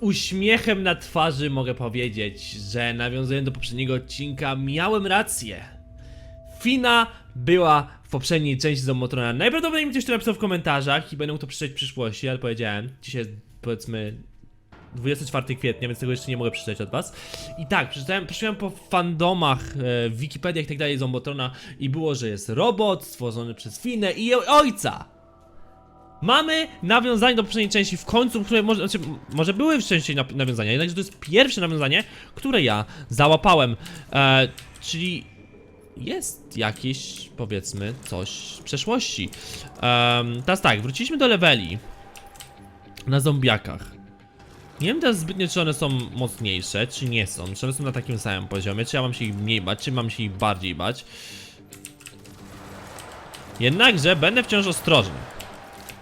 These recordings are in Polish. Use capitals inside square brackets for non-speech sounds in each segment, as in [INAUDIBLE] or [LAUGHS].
uśmiechem na twarzy mogę powiedzieć, że nawiązując do poprzedniego odcinka, miałem rację. Fina była w poprzedniej części Zomotrona. Najprawdopodobniej ktoś to napisał w komentarzach i będę to przeczytać w przyszłości, ale powiedziałem, dzisiaj powiedzmy 24 kwietnia, więc tego jeszcze nie mogę przeczytać od was. I tak, przeczytałem, przeczytałem po fandomach, e, Wikipediach i tak dalej Zombotrona i było, że jest robot stworzony przez Finę i jej ojca. Mamy nawiązanie do poprzedniej części w końcu, które może, znaczy, może były wcześniej na- nawiązania, jednakże to jest pierwsze nawiązanie, które ja załapałem. E, czyli jest jakieś, powiedzmy, coś z przeszłości. Um, teraz tak, wróciliśmy do leveli na zombiakach. Nie wiem teraz zbytnio, czy one są mocniejsze, czy nie są. Czy one są na takim samym poziomie, czy ja mam się ich mniej bać, czy mam się ich bardziej bać. Jednakże będę wciąż ostrożny.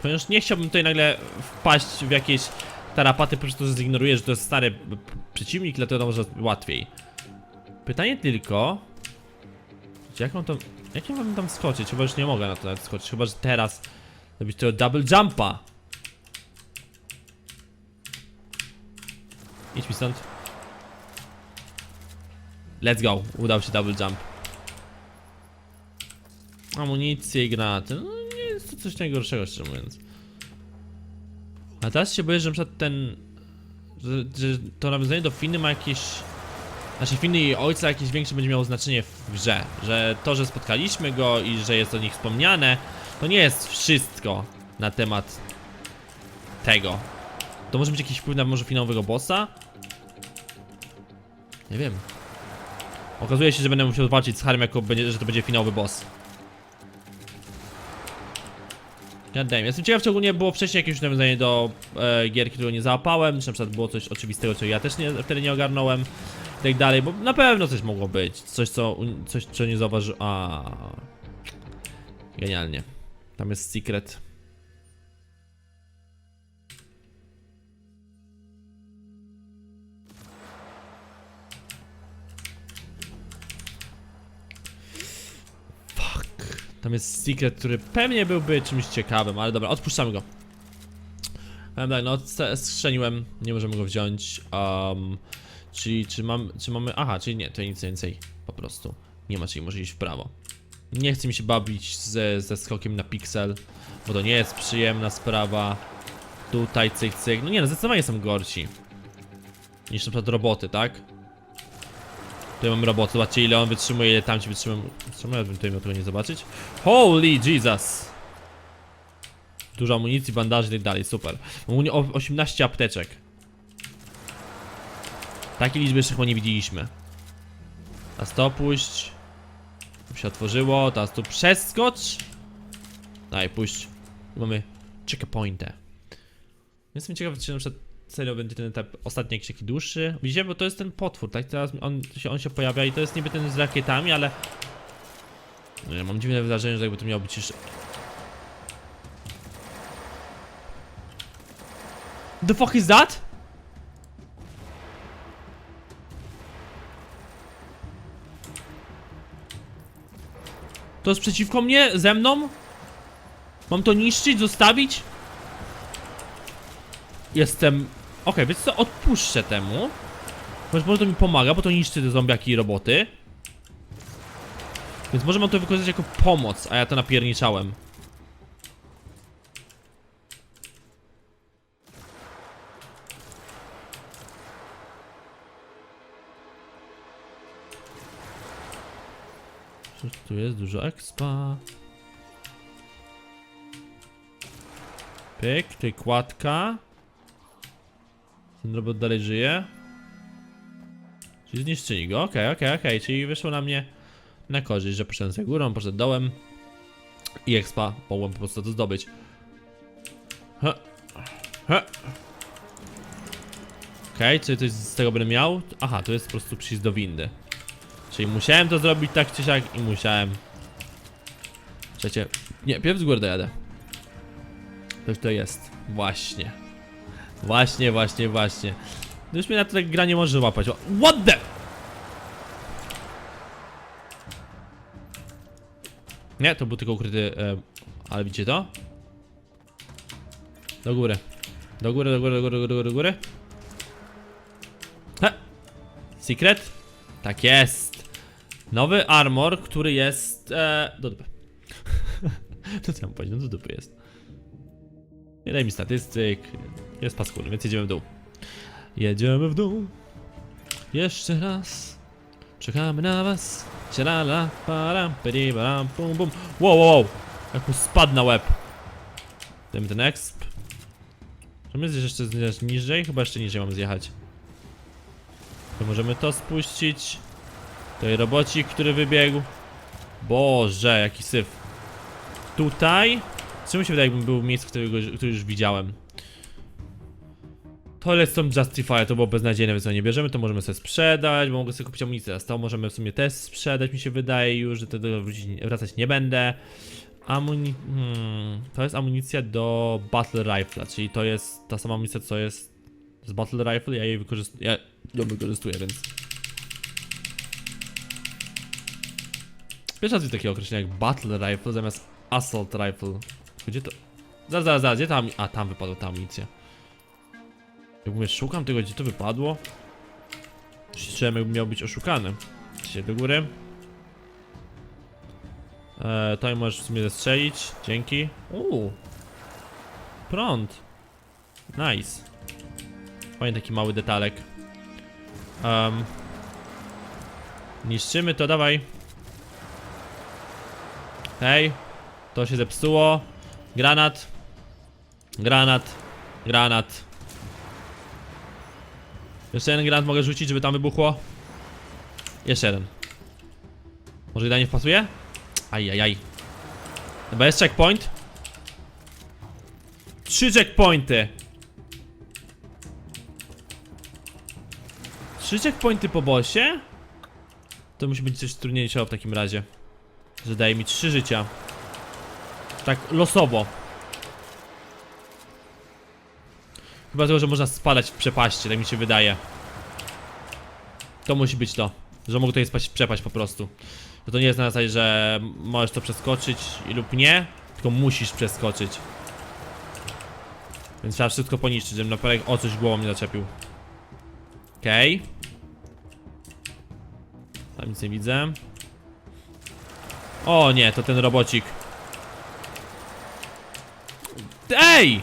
Ponieważ nie chciałbym tutaj nagle wpaść w jakieś tarapaty, po prostu zignoruję, że to jest stary przeciwnik, dlatego może łatwiej. Pytanie tylko... Jak mam tam... Jak ja mam tam skoczyć? Chyba już nie mogę na to nawet skoczyć, chyba że teraz zrobić tego double jumpa. Idź mi stąd. Let's go. Udał się double jump. Amunicje i granaty. No to coś najgorszego, szczerze mówiąc. A teraz się boję, że przykład ten... Że, że to nawiązanie do Finy ma jakieś... Znaczy Finy i ojca jakieś większe będzie miało znaczenie w grze. Że to, że spotkaliśmy go i że jest o nich wspomniane, to nie jest wszystko na temat tego. To może być jakiś wpływ na może finałowego bossa? Nie wiem. Okazuje się, że będę musiał walczyć z Harem, jako będzie, że to będzie finałowy boss. God damn. Jestem ciekaw, czy ogólnie było wcześniej jakieś nawiązanie do e, gierki, którego nie załapałem, czy na przykład było coś oczywistego, co ja też nie, wtedy nie ogarnąłem i tak dalej, bo na pewno coś mogło być. Coś, co, coś, co nie zauważył. A. Genialnie. Tam jest secret. Tam jest secret, który pewnie byłby czymś ciekawym, ale dobra, odpuszczamy go. Powiem tak, no strzeliłem, nie możemy go wziąć. Um, czyli czy mam, czy mamy, aha, czyli nie, to nic więcej, po prostu. Nie ma, czyli może iść w prawo. Nie chce mi się bawić ze, ze skokiem na piksel, bo to nie jest przyjemna sprawa. Tutaj cyk cyk, no nie no, zdecydowanie są gorsi. Niż na przykład roboty, tak? Tutaj mamy robot, zobaczcie ile on wytrzymuje, ile tam ci wytrzymują. Czemu ja bym tutaj miał tego nie zobaczyć? Holy Jesus! Dużo amunicji, bandaży i tak dalej, super. Mam u mnie o- 18 apteczek. Takiej liczby jeszcze chyba nie widzieliśmy. Teraz to puść. Tu się otworzyło, teraz tu przeskocz. Daj, puść. Tu mamy checkpointę. Jestem ciekaw, czy na przykład serio będzie ten etap ostatni jakiś taki dłuższy. Widzicie, bo to jest ten potwór, tak? Teraz on się, on się pojawia i to jest niby ten z rakietami, ale... No, ja mam dziwne wrażenie, że jakby to miało być jeszcze... The fuck is that? To jest przeciwko mnie? Ze mną? Mam to niszczyć? Zostawić? Jestem... Okej, więc co, odpuszczę temu. Chociaż może to mi pomaga, bo to niszczy te zombiaki i roboty. Więc może mam to wykorzystać jako pomoc, a ja to napierniczałem. Tu jest, dużo expa. Pyk, tutaj kładka. Ten robot dalej żyje. Czyli zniszczyli go, okej, okej, okej, czyli wyszło na mnie na korzyść, że poszedłem za górą, poszedłem dołem i expa mogłem po prostu to zdobyć. Ha. Ha. Okej, czy coś z tego będę miał? Aha, to jest po prostu przycisk do windy. Czyli musiałem to zrobić tak czy siak i musiałem. Przecie, nie, pierw z góry dojadę. Coś to jest. Właśnie. Właśnie, właśnie, właśnie. Już mnie na to tak gra nie może łapać. What the? Nie, to był tylko ukryty, e, ale widzicie to? Do góry. Do góry, do góry, do góry, do góry, do góry. Secret? Tak jest. Nowy armor, który jest. E, do dupy. [LAUGHS] to co mam powiedzieć? No do dupy jest. Nie daj mi statystyk. Jest paskudny, więc jedziemy w dół. Jedziemy w dół. Jeszcze raz. Czekamy na was. Sialala, param, peri, param, bum, bum. Wow, wow, wow. Jak mu spadł na łeb. Dajmy ten exp. Czy my jeszcze niżej? Chyba jeszcze niżej mam zjechać. To możemy to spuścić. Tutaj robocik, który wybiegł. Boże, jaki syf. Tutaj. Czemu się wydaje, jakbym był w miejscu, który już widziałem? Toilet Justifier to było beznadziejne, więc nie bierzemy, to możemy sobie sprzedać, bo mogę sobie kupić amunicję. A z to możemy w sumie też sprzedać, mi się wydaje już, że tego wrócić, wracać nie będę. Amuni... Hmm, to jest amunicja do Battle Rifle, czyli to jest ta sama amunicja, co jest z Battle Rifle, ja jej wykorzystuję, ja ją wykorzystuję, więc... Pierwszy raz widzę takie określenie jak Battle Rifle zamiast Assault Rifle. Gdzie to? Zaraz, zaraz, zaraz, gdzie tam... A, tam wypadła ta amunicja. Jak mówię, szukam tego, gdzie to wypadło. Jakby miał być oszukany. Się do góry. Eee, to możesz w sumie zestrzelić. Dzięki. Uuu. Prąd. Nice. Fajny taki mały detalek. Um, niszczymy to, dawaj. Hej. To się zepsuło. Granat. Granat. Granat. Jeszcze jeden granat mogę rzucić, żeby tam wybuchło. Jeszcze jeden. Może idealnie wpasuje? Ajajaj. Chyba jest checkpoint. Trzy checkpointy. Trzy checkpointy po bossie? To musi być coś trudniejszego w takim razie. Że daje mi trzy życia. Tak losowo. Chyba tego, że można spadać w przepaści, tak mi się wydaje. To musi być to. Że mogę tutaj spać w przepaść po prostu. Że to nie jest na zasadzie, że możesz to przeskoczyć lub nie, tylko musisz przeskoczyć. Więc trzeba wszystko poniszczyć, żebym naprawdę o coś głową nie zaczepił. Okej. Okay. Tam nic nie widzę. O nie, to ten robocik. Ej!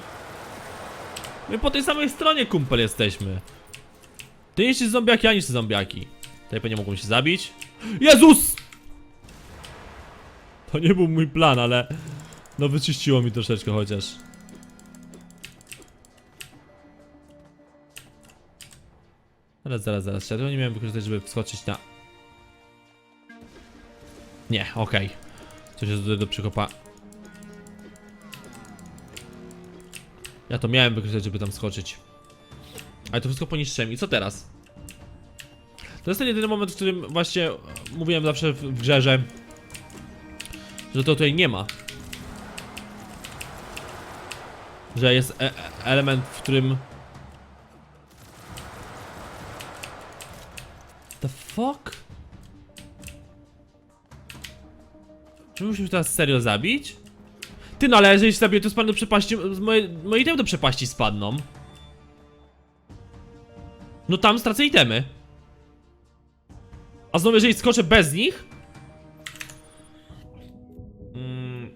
My po tej samej stronie kumpel jesteśmy. Ty niszczysz zombiaki, ja niszczę zombiaki. Tutaj pewnie mogą się zabić. Jezus! To nie był mój plan, ale... No wyczyściło mi troszeczkę chociaż. Zaraz, zaraz, zaraz. Ja nie miałem wykorzystać, żeby wskoczyć na... Nie, okej. Coś jest do, do przykopa. Ja to miałem wykorzystać, żeby tam skoczyć. Ale to wszystko poniszczyłem. I co teraz? To jest ten jedyny moment, w którym właśnie mówiłem zawsze w, grze, że, że to tutaj nie ma. Że jest e e element, w którym... The fuck? Czy musimy teraz serio zabić? Ty no ale jeżeli się zabiję, to spadną do przepaści, moje, moje itemy do przepaści spadną. No tam stracę itemy. A znowu jeżeli skoczę bez nich? Mm.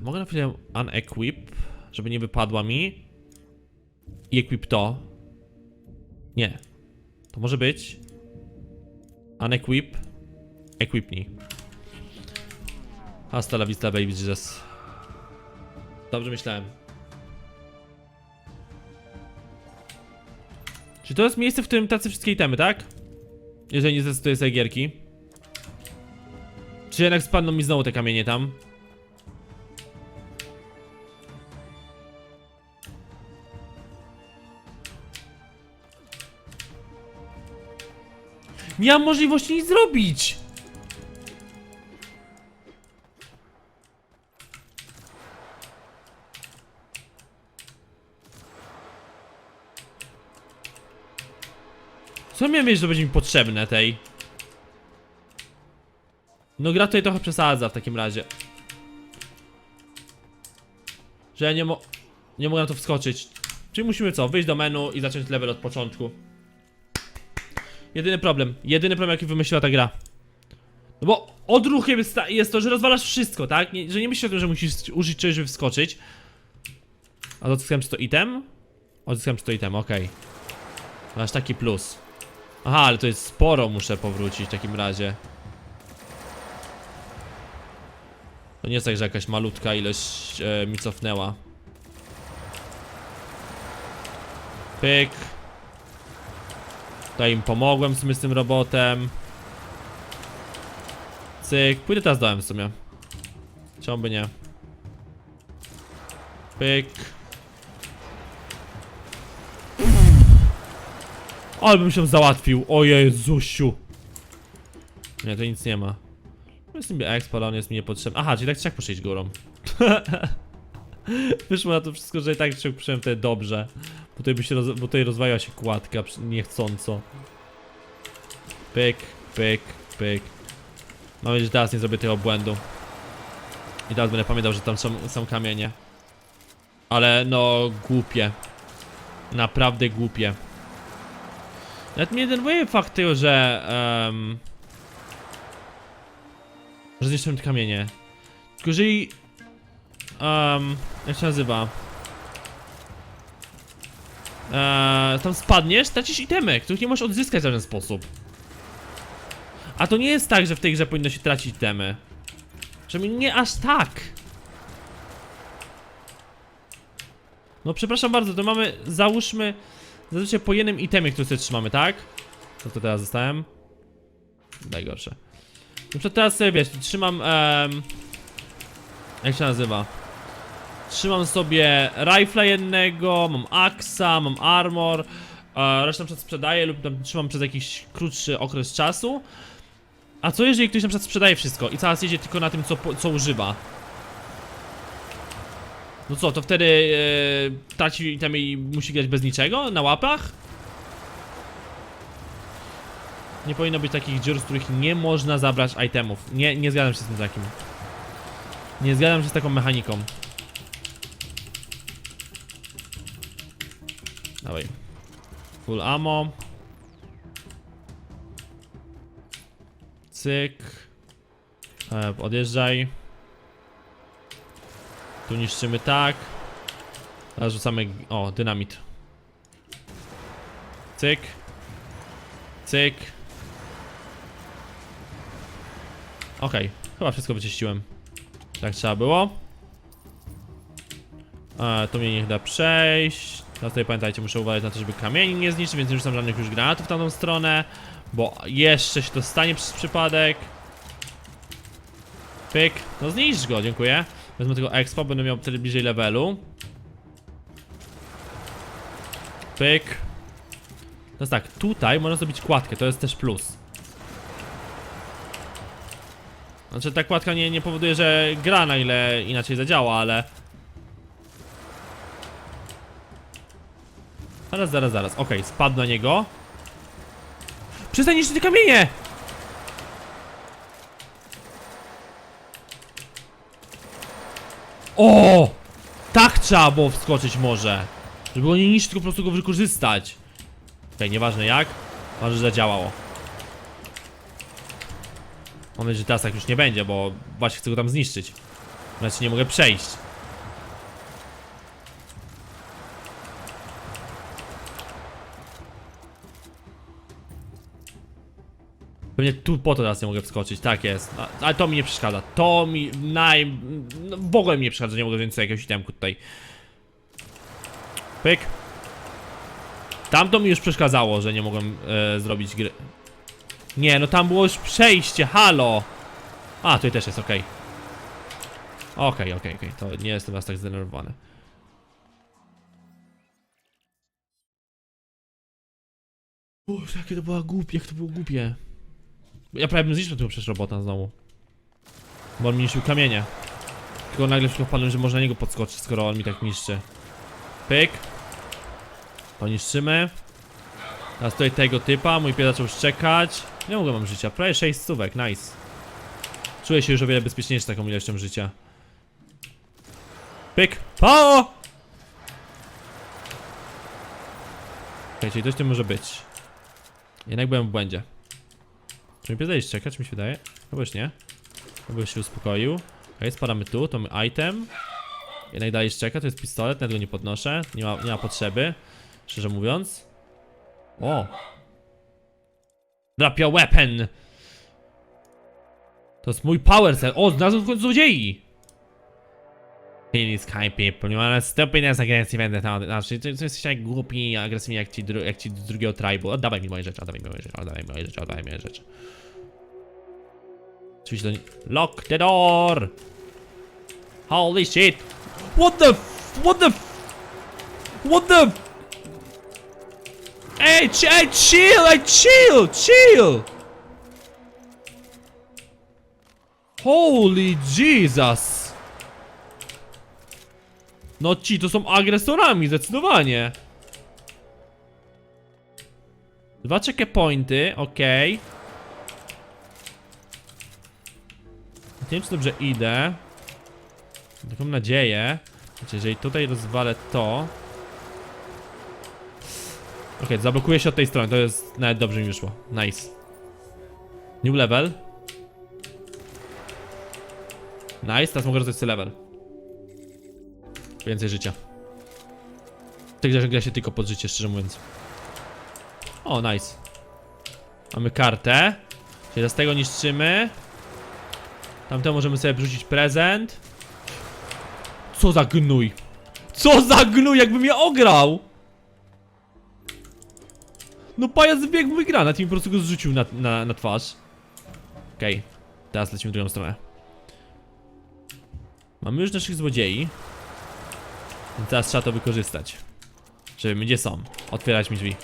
Mogę na chwilę unequip, żeby nie wypadła mi. I equip to. Nie. To może być. Unequip. Equipnij. Hasta la vista baby Jesus. Dobrze myślałem. Czy to jest miejsce, w którym tracę wszystkie itemy, tak? Jeżeli nie zdecyduję sobie gierki. Czy jednak spadną mi znowu te kamienie tam? Nie mam możliwości nic zrobić! Co miałem mieć, że będzie mi potrzebne tej? No gra tutaj trochę przesadza w takim razie. Że ja nie mo... Nie mogę na to wskoczyć. Czyli musimy co? Wyjść do menu i zacząć level od początku. Jedyny problem, jedyny problem jaki wymyśliła ta gra. No bo odruchem jest, jest to, że rozwalasz wszystko, tak? Nie, że nie myślisz o tym, że musisz użyć czegoś, żeby wskoczyć. A odzyskałem czy to item? Odzyskałem czy to item, okej. Masz taki plus. Aha, ale to jest sporo, muszę powrócić w takim razie. To nie jest tak, że jakaś malutka ilość e, mi cofnęła. Pyk. Tutaj im pomogłem z tym robotem. Cyk. Pójdę teraz dołem w sumie. Czemu by nie? Pyk. Ale bym się załatwił. O Jezusiu. Nie, to nic nie ma. Jest niby expo, ale on jest mi niepotrzebny. Aha, czyli tak trzeba poszedć górą. [LAUGHS] Wyszło na to wszystko, że i tak przyjąłem wtedy dobrze. Bo tutaj, by się roz... bo tutaj rozwajała się kładka niechcąco. Pyk, pyk, pyk. Mam nadzieję, że teraz nie zrobię tego błędu. I teraz będę pamiętał, że tam są, są kamienie. Ale no, głupie. Naprawdę głupie. Nawet mnie denerwuje fakt tego, że... Um, że zniszczyłem te kamienie. Tylko jeżeli... Um, jak się nazywa? Eee, tam spadniesz, tracisz itemy, których nie możesz odzyskać w żaden sposób. A to nie jest tak, że w tej grze powinno się tracić itemy. Przynajmniej nie aż tak. No przepraszam bardzo, to mamy, załóżmy, zazwyczaj po jednym itemie, który sobie trzymamy, tak? Co to teraz zostałem? Najgorsze. Na przykład teraz sobie, wiesz, trzymam, jak się nazywa? Trzymam sobie rifle jednego, mam aksa, mam armor, e, resztę na przykład sprzedaję lub tam trzymam przez jakiś krótszy okres czasu. A co jeżeli ktoś na przykład sprzedaje wszystko i cały czas jedzie tylko na tym, co, co używa? No co, to wtedy e, traci itemy i musi grać bez niczego? Na łapach? Nie powinno być takich dziur, z których nie można zabrać itemów. Nie, nie zgadzam się z tym takim. Nie zgadzam się z taką mechaniką. Dawaj. Full ammo. Cyk. E, odjeżdżaj. Tu niszczymy tak. Teraz rzucamy... O, dynamit. Cyk. Cyk. Okej, chyba wszystko wyczyściłem. Tak trzeba było. E, to mnie niech da przejść. Teraz tutaj pamiętajcie, muszę uważać na to, żeby kamieni nie zniszczyć, więc nie rzucam żadnych już granatów w tamtą stronę. Bo jeszcze się to stanie przez przypadek. Pyk. No zniszcz go, dziękuję. Wezmę tego expo, będę miał wtedy bliżej levelu. Pyk. Teraz tak, tutaj można zrobić kładkę, to jest też plus. Znaczy ta kładka nie, nie powoduje, że gra na ile inaczej zadziała, ale... Zaraz, zaraz, zaraz. Okej, spadł na niego. Przestań niszczyć te kamienie! O! Tak trzeba było wskoczyć może. Żeby go nie niszczyć, tylko po prostu go wykorzystać. Okej, nieważne jak. Ważne, że zadziałało. Mam nadzieję, że teraz tak już nie będzie, bo właśnie chcę go tam zniszczyć. Znaczy nie mogę przejść. Pewnie tu po to teraz nie mogę wskoczyć, tak jest. Ale to mi nie przeszkadza. To mi naj... No, w ogóle mi nie przeszkadza, nie mogę wziąć sobie jakiegoś itemku tutaj. Pyk. Tamto mi już przeszkadzało, że nie mogłem e, zrobić gry. Nie, no tam było już przejście, halo! A, tutaj też jest, okej. Okej, okej, okej, to nie jestem aż tak zdenerwowany. Boże, jakie to było głupie, jak to było głupie. Ja prawie bym zniszczył tego przecież robota znowu. Bo on mi niszczył kamienie. Tylko nagle wszystko wpadłem, że można na niego podskoczyć, skoro on mi tak niszczy. Pyk. To niszczymy. Teraz tutaj tego typa, mój pies zaczął szczekać. Nie mogę mam życia, prawie 6 stówek, nice. Czuję się już o wiele bezpieczniejszy taką ilością życia. Pyk! Po! Czyli coś tu może być. Jednak byłem w błędzie. Czy mi pierdolisz czekać, mi się wydaje? Chyba już nie. Chyba już się uspokoił. Okej, spadamy tu, to my item. Jednak dalej czeka, to jest pistolet, nawet go nie podnoszę. Nie ma, nie ma potrzeby, szczerze mówiąc. O! Drop your weapon! To jest mój power set. O, znalazłem w końcu złodziei! Kind people, you wanna stupidness aggressive and that, znaczy, to to jesteś tak głupi i agresywni jak ci, jak ci z drugiego tribu. Oddawaj mi moje rzeczy, oddawaj mi moje rzeczy, oddawaj mi moje rzeczy, oddawaj mi moje rzeczy. Oczywiście to nie... Lock the door! Holy shit! What the f... What the f... What the f... Hey, ch hey, chill, hey, chill, chill! Holy Jesus! No ci to są agresorami, zdecydowanie. Dwa checkpointy, okej. Nie wiem, czy dobrze idę. Taką nadzieję. Znaczy, jeżeli tutaj rozwalę to... Okej, zablokuję się od tej strony, to jest... Nawet dobrze mi wyszło. Nice. New level. Nice, teraz mogę sobie level. Więcej życia. W tej grze gra się tylko pod życie, szczerze mówiąc. O, nice. Mamy kartę. Czyli z tego niszczymy. Tamtemu możemy sobie wrzucić prezent. Co za gnój? Co za gnój, jakby mnie ograł! No pajac biegł mój granat i mi po prostu go zrzucił na, na, na twarz. Okej, teraz lecimy w drugą stronę. Mamy już naszych złodziei. Więc teraz trzeba to wykorzystać. My gdzie są. Otwierać mi drzwi.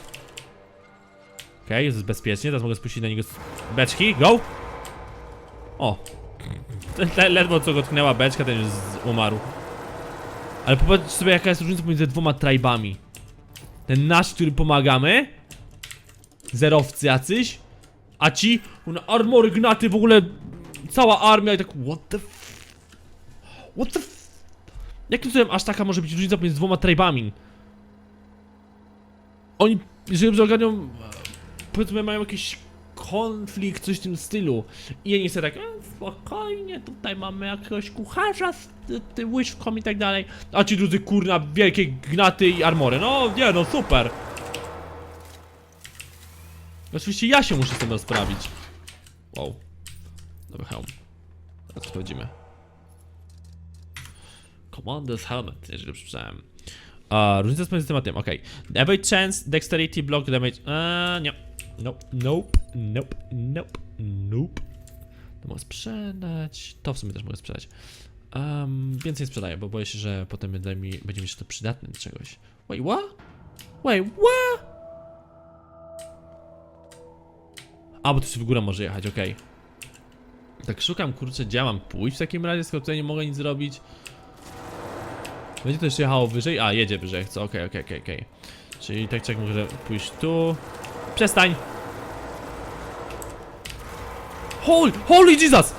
Okej, jest bezpiecznie, teraz mogę spuścić na niego beczki. Go! O! Le ledwo co go tknęła beczka, ten już umarł. Ale popatrz sobie jaka jest różnica pomiędzy dwoma tribami. Ten nasz, który pomagamy. Zerowcy jacyś. A ci, armory, gnaty, w ogóle cała armia i tak what the f... What the f... Jakim cudem aż taka może być różnica pomiędzy dwoma tribami? Oni, jeżeli e, powiedzmy mają jakiś konflikt, coś w tym stylu. I ja nie chcę tak, e, spokojnie, tutaj mamy jakiegoś kucharza z ty- łyżką i tak dalej. A ci drudzy kurna, wielkie gnaty i armory. No nie, no super. Oczywiście ja się muszę z tym rozprawić. Wow. Dobry hełm. Teraz sprawdzimy. Commander's Helmet, jeżeli przeczytałem. A, różnica pomiędzy tym a okej. Evade chance, dexterity, block, damage. Eee, nie. Nope, nope, nope, nope, nope. To mogę sprzedać. To w sumie też mogę sprzedać. Um, więcej sprzedaję, bo boję się, że potem będzie mi, będzie mi jeszcze to przydatne do czegoś. Wait, what? Wait, what? A, bo to się w górę może jechać, okej. Tak szukam, kurczę, mam pójść w takim razie, skoro tutaj nie mogę nic zrobić. Będzie to jeszcze jechało wyżej? A, jedzie wyżej, chcę, okej, okej, okej, okej. Czyli tak czy jak może pójść tu. Przestań! Holy, holy Jesus!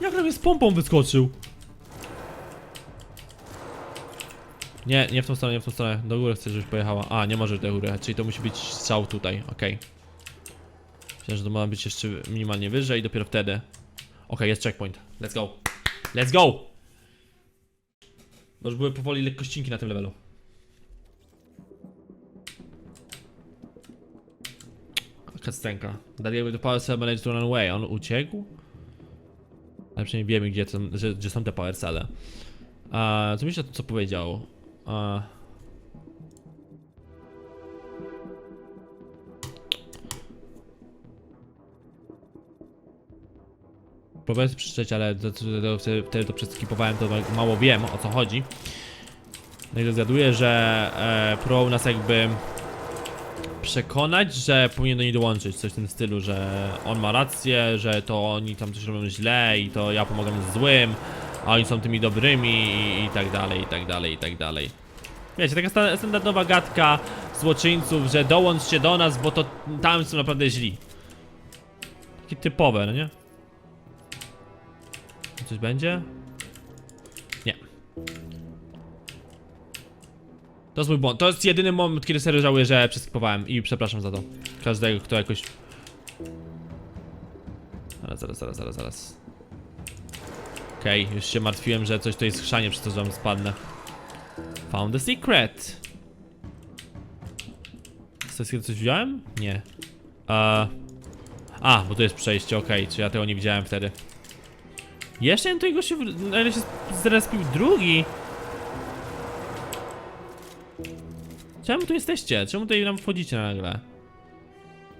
Jak na mnie z pompą wyskoczył? Nie, nie w tą stronę, nie w tą stronę. Do góry chcę, żebyś pojechała. A, nie może do góry, czyli to musi być strzał tutaj, okej. Myślę, że to ma być jeszcze minimalnie wyżej dopiero wtedy. Okej, jest checkpoint. Let's go. Let's go! Bo już były powoli lekkościnki na tym levelu. Kastenka. Gave the power cell managed to run away. On uciekł? Ale przynajmniej wiemy, gdzie, to, że, gdzie są te power celle. A, co myślisz o tym, co powiedział? A... Sobie przeczytać, ale wtedy- to przeskipowałem, to mało wiem o co chodzi. No i to zgaduję, że e, próbował nas jakby przekonać, że powinien do niej dołączyć, coś w tym stylu, że on ma rację, że to oni tam coś robią źle i to ja pomagam złym, a oni są tymi dobrymi i, i tak dalej, i tak dalej, i tak dalej. Wiecie, taka sta- standardowa gadka złoczyńców, że dołączcie do nas, bo to tam są naprawdę źli. Takie typowe, no nie? Coś będzie? Nie. To jest mój błąd. To jest jedyny moment, kiedy serio żałuję, że przeskipowałem i przepraszam za to. Każdego, kto jakoś... Zaraz, zaraz, zaraz, zaraz, zaraz. Okej, już się martwiłem, że coś to jest chrzanie, przez to, że spadnę. Found the secret. Z secret coś wziąłem? Nie. A, a, bo to jest przejście, okej, czy ja tego nie widziałem wtedy. Jeszcze jeden gościu, w- ale się zrespił drugi. Czemu tu jesteście? Czemu tutaj nam wchodzicie nagle?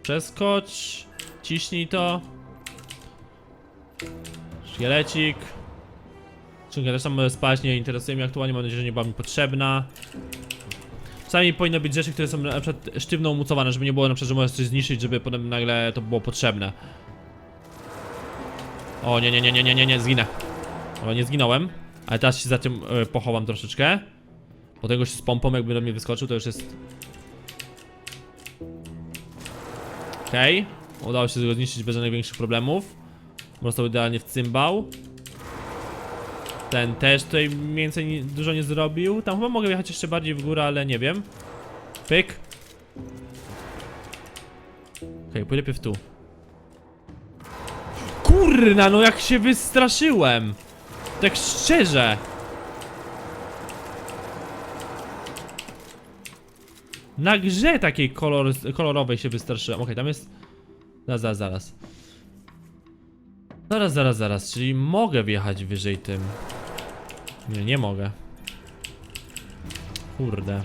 Przeskocz, ciśnij to. Szkielecik. Skrzynka też tam spać, nie interesuje mnie aktualnie, mam nadzieję, że nie była mi potrzebna. Czasami powinno być rzeczy, które są na przykład sztywno umucowane, żeby nie było na przykład, że możesz coś zniszczyć, żeby potem nagle to było potrzebne. O nie, nie, nie, nie, nie, nie, nie, zginę. O, nie zginąłem, ale teraz się za tym e, pochowam troszeczkę. Po tego się z pompą jakby do mnie wyskoczył, to już jest... Okej, udało się go zniszczyć bez żadnych większych problemów. Został idealnie w cymbał. Ten też tutaj więcej nie, dużo nie zrobił. Tam chyba mogę jechać jeszcze bardziej w górę, ale nie wiem. Pyk. Okej, okay, najpierw tu. Kurna, no jak się wystraszyłem! Tak szczerze! Na grze takiej kolor, kolorowej się wystraszyłem. Okej, tam jest... Zaraz, zaraz, zaraz. Zaraz, zaraz, zaraz, czyli mogę wjechać wyżej tym. Nie, nie mogę. Kurde.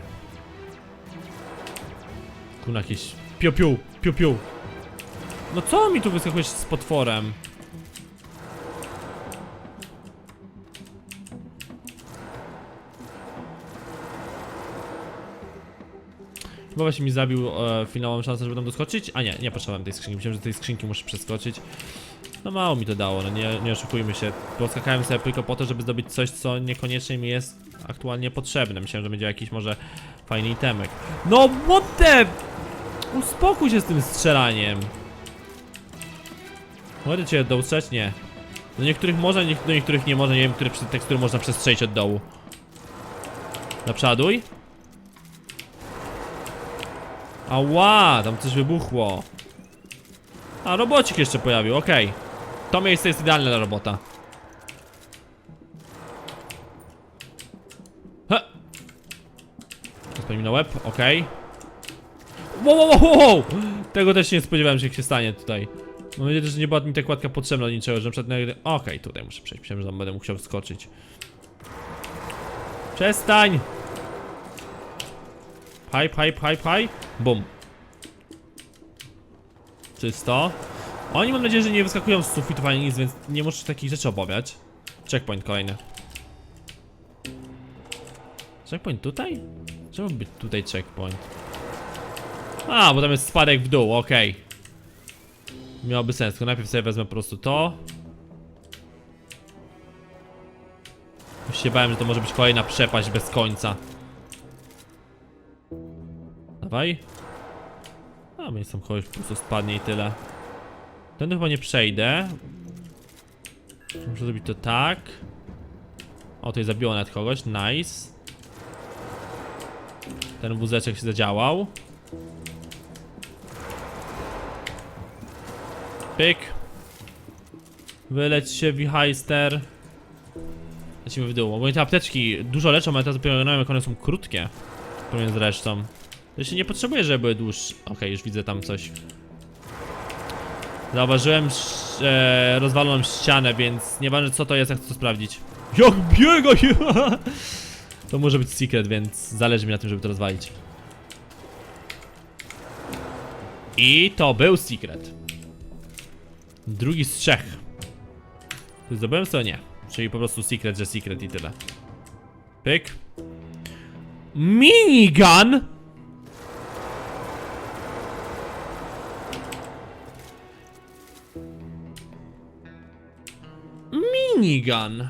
Kuna jakieś... Piu, piu, piu, piu. No co mi tu wyskakujesz z potworem? Chyba właśnie mi zabił e, finałową szansę, żeby tam doskoczyć. A nie, nie potrzebowałem tej skrzynki. Myślałem, że tej skrzynki muszę przeskoczyć. No mało mi to dało, no nie, nie oszukujmy się. Poskakałem sobie tylko po to, żeby zdobyć coś, co niekoniecznie mi jest aktualnie potrzebne. Myślałem, że będzie jakiś może fajny itemek. No what the... Uspokój się z tym strzelaniem. Mogę cię doustrzeć? Nie. Do niektórych można, do niektórych nie można. Nie wiem, które tekstury można przestrzelić od dołu. Naprzaduj. Ała, tam coś wybuchło. A, robocik jeszcze pojawił, okej. To miejsce jest idealne na robota. He. Spadł mi na łeb, okej. Wow, wow, wow, wow! Tego też nie spodziewałem się, jak się stanie tutaj. Mam nadzieję, że nie była mi ta kładka potrzebna do niczego, że na przykład... Okej, tutaj muszę przejść, myślałem, że tam będę musiał wskoczyć. Przestań! Paj, paj, paj, paj. Bum. Czysto. Oni mam nadzieję, że nie wyskakują z sufitów ani nic, więc nie muszę takich rzeczy obawiać. Checkpoint kolejny. Checkpoint tutaj? Czemu być tutaj checkpoint? A, bo tam jest spadek w dół, okej. Miałoby sens, tylko najpierw sobie wezmę po prostu to. Już się bałem, że to może być kolejna przepaść bez końca. Dawaj. A, mnie sam kogoś po prostu spadnie i tyle. Ten chyba nie przejdę. Muszę zrobić to tak. O, tutaj zabiło nawet kogoś, nice. Ten wózeczek się zadziałał. Pyk. Wyleć się, wichajster. Lecimy w dół. Ogólnie te apteczki dużo leczą, ale teraz dopiero jak one są krótkie. Powiem z To się nie potrzebuje, żeby były dłuższe. Okej, już widzę tam coś. Zauważyłem e, rozwaloną ścianę, więc nieważne co to jest, jak chcę to sprawdzić. Jak biega! [LAUGHS] To może być secret, więc zależy mi na tym, żeby to rozwalić. I to był secret. Drugi z trzech. Czy zdobyłem co? Nie. Czyli po prostu secret, że secret i tyle. Pyk. Minigun! Minigun.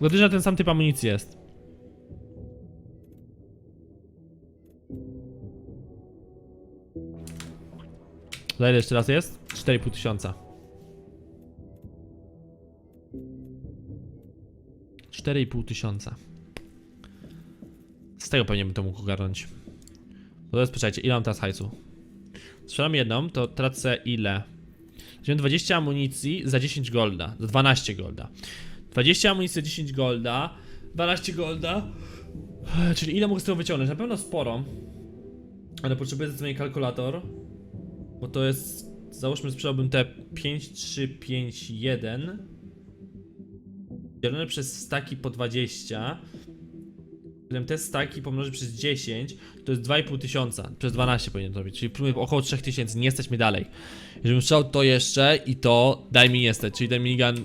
Gdyż na ten sam typ amunicji jest. Za ile jeszcze raz jest? 4,5 tysiąca. 4,5 tysiąca. Z tego pewnie bym to mógł ogarnąć. To jest, poczekajcie, ile mam teraz hajsu? Strzelam jedną, to tracę ile? Wziąłem 20 amunicji za 10 golda, za 12 golda. 20 amunicji za 10 golda, 12 golda. Czyli ile mogę z tego wyciągnąć? Na pewno sporo. Ale potrzebuję zdecydowanie kalkulator. Bo to jest. Załóżmy, sprzedałbym te 5, 3, 5, 1. Dzielone przez staki po 20. Gdybym te staki pomnożył przez 10, to jest 2,5 tysiąca. Przez 12 powinien to robić. Czyli około 3000. Nie stać mnie dalej. Żebym strzelał to jeszcze i to daj mi nie. Czyli ten minigun.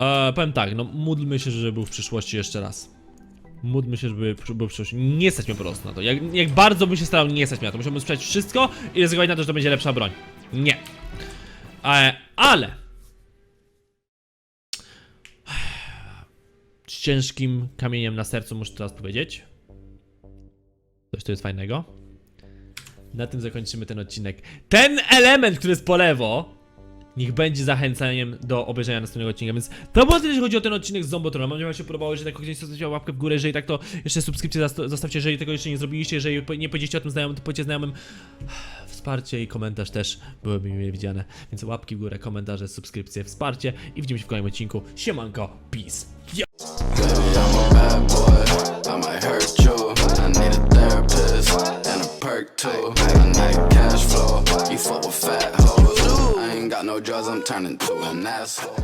E, powiem tak, no módlmy się, żeby był w przyszłości jeszcze raz. Módlmy się, żeby był w przyszłości. Nie stać mnie po prostu na to. Jak, jak bardzo bym się starał, nie stać mnie na to. Musiałbym sprzedać wszystko i ryzykować na to, że to będzie lepsza broń. Nie. E, ale. Ciężkim kamieniem na sercu muszę teraz powiedzieć. Coś tu jest fajnego. Na tym zakończymy ten odcinek. Ten element, który jest po lewo, niech będzie zachęceniem do obejrzenia następnego odcinka. Więc to było tyle, jeśli chodzi o ten odcinek z Zombotrona. Mam nadzieję, że się podobało. Jeżeli tak ktoś zostawcie łapkę w górę, jeżeli tak to jeszcze subskrypcję zostawcie, jeżeli tego jeszcze nie zrobiliście, jeżeli nie powiedzieliście o tym znajomym, to powiedzcie znajomym. [SIGHS] Wsparcie i komentarz też byłyby mi widziane. Więc łapki w górę, komentarze, subskrypcje, wsparcie i widzimy się w kolejnym odcinku. Siemanko, peace. Yo! Ain't got no drugs. I'm turning to an asshole.